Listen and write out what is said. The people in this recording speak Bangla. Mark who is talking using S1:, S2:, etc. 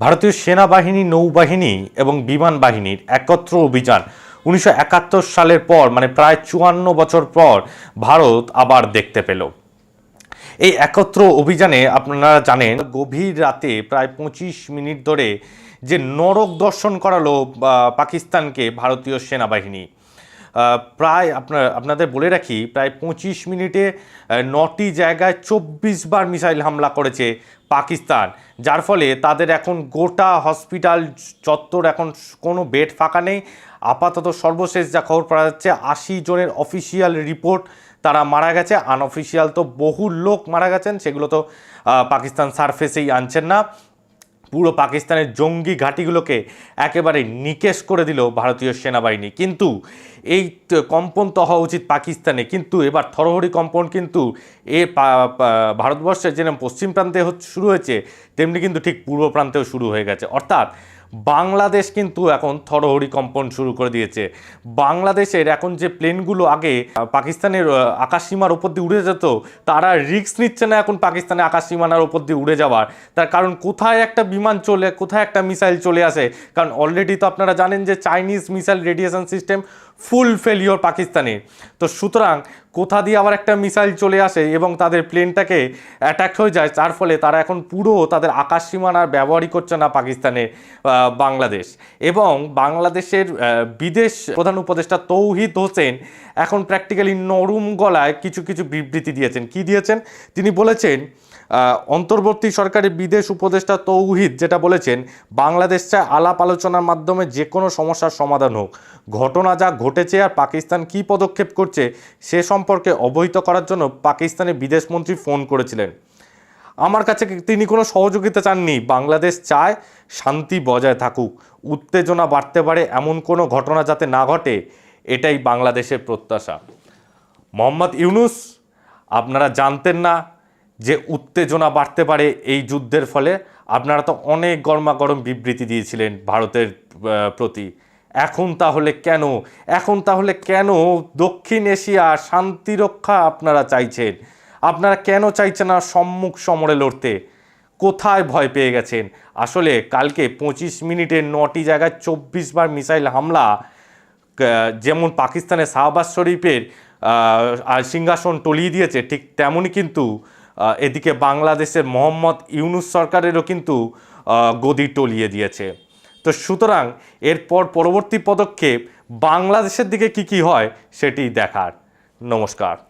S1: ভারতীয় সেনাবাহিনী, নৌবাহিনী এবং বিমান বাহিনীর একত্র অভিযান উনিশশো একাত্তর সালের পর মানে প্রায় চুয়ান্ন বছর পর ভারত আবার দেখতে পেল। এই একত্র অভিযানে আপনারা জানেন, গভীর রাতে প্রায় পঁচিশ মিনিট ধরে যে নরক দর্শন করালো পাকিস্তানকে ভারতীয় সেনাবাহিনী প্রায় আপনার, আপনাদের বলে রাখি, প্রায় পঁচিশ মিনিটে নটি জায়গায় চব্বিশ বার মিসাইল হামলা করেছে পাকিস্তান। যার ফলে তাদের এখন গোটা হসপিটাল চত্বর এখন কোনো বেড ফাঁকা নেই। আপাতত সর্বশেষ যা খবর পাওয়া যাচ্ছে, আশি জনের অফিসিয়াল রিপোর্ট তারা মারা গেছে। আনঅফিসিয়াল তো বহু লোক মারা গেছেন, সেগুলো তো পাকিস্তান সারফেসেই আনছেন না। পুরো পাকিস্তানের জঙ্গি ঘাঁটিগুলোকে একেবারে নিকেশ করে দিল ভারতীয় সেনাবাহিনী। কিন্তু এই কম্পন তো হওয়া উচিত পাকিস্তানে। কিন্তু এবার থরহরি কম্পন কিন্তু এ ভারতবর্ষের যেরকম পশ্চিম প্রান্তে শুরু হয়েছে, তেমনি কিন্তু ঠিক পূর্ব প্রান্তেও শুরু হয়ে গেছে। অর্থাৎ বাংলাদেশ কিন্তু এখন থরহরি কম্পন শুরু করে দিয়েছে। বাংলাদেশের এখন যে প্লেনগুলো আগে পাকিস্তানের আকাশসীমার ওপর দিয়ে উড়ে যেত, তারা রিস্ক নিচ্ছে না এখন পাকিস্তানের আকাশসীমানার ওপর দিয়ে উড়ে যাওয়ার। তার কারণ কোথায় একটা বিমান চলে, কোথায় একটা মিসাইল চলে আসে? কারণ অলরেডি তো আপনারা জানেন যে Chinese missile radiation system full failure পাকিস্তানে। তো সুতরাং কোথা দিয়ে আবার একটা মিসাইল চলে আসে এবং তাদের প্লেনটাকে অ্যাটাক হয়ে যায় যার ফলে তারা এখন পুরো তাদের আকাশ সীমানার ব্যবহারই করছে না পাকিস্তানে আহ, বাংলাদেশ। এবং বাংলাদেশের বিদেশ প্রধান উপদেষ্টা তৌহিদ হোসেন এখন প্র্যাকটিক্যালি নরম গলায় কিছু কিছু বিবৃতি দিয়েছেন। কি দিয়েছেন? তিনি বলেছেন অন্তর্বর্তী সরকারের বিদেশ উপদেষ্টা তৌহিদ যেটা বলেছেন বাংলাদেশ চায় আলাপ আলোচনার মাধ্যমে যে কোনো সমস্যার সমাধান হোক। ঘটনা যা ঘটেছে আর পাকিস্তান কী পদক্ষেপ করছে সে সম্পর্কে অবহিত করার জন্য পাকিস্তানের বিদেশমন্ত্রী ফোন করেছিলেন। আমার কাছে তিনি কোনো সহযোগিতা চাননি? বাংলাদেশ চায় শান্তি বজায় থাকুক। উত্তেজনা বাড়তে পারে এমন কোনো ঘটনা যাতে না ঘটে, এটাই বাংলাদেশের প্রত্যাশা। মোহাম্মদ ইউনুস, আপনারা জানতেন না যে উত্তেজনা বাড়তে পারে এই যুদ্ধের ফলে। আপনারা তো অনেক গরমাগরম বিবৃতি দিয়েছিলেন ভারতের প্রতি। এখন তাহলে কেন? এখন তাহলে কেন দক্ষিণ এশিয়া শান্তি রক্ষা আপনারা চাইছেন? আপনারা কেন চাইছেন না সম্মুখ সমরে লড়তে? কোথায় ভয় পেয়ে গেছেন? আসলে কালকে পঁচিশ মিনিটে নটি জায়গায় চব্বিশ বার মিসাইল হামলা যেমন পাকিস্তানের শাহবাজ শরীফের সিংহাসন টলিয়ে দিয়েছে, ঠিক তেমনই কিন্তু এদিকে বাংলাদেশের মোহাম্মদ ইউনুস সরকারেরও কিন্তু গদি টলিয়ে দিয়েছে। তো সুতরাং এরপর পরবর্তী পদক্ষেপ বাংলাদেশের দিকে কি কি হয় সেটি দেখার। নমস্কার।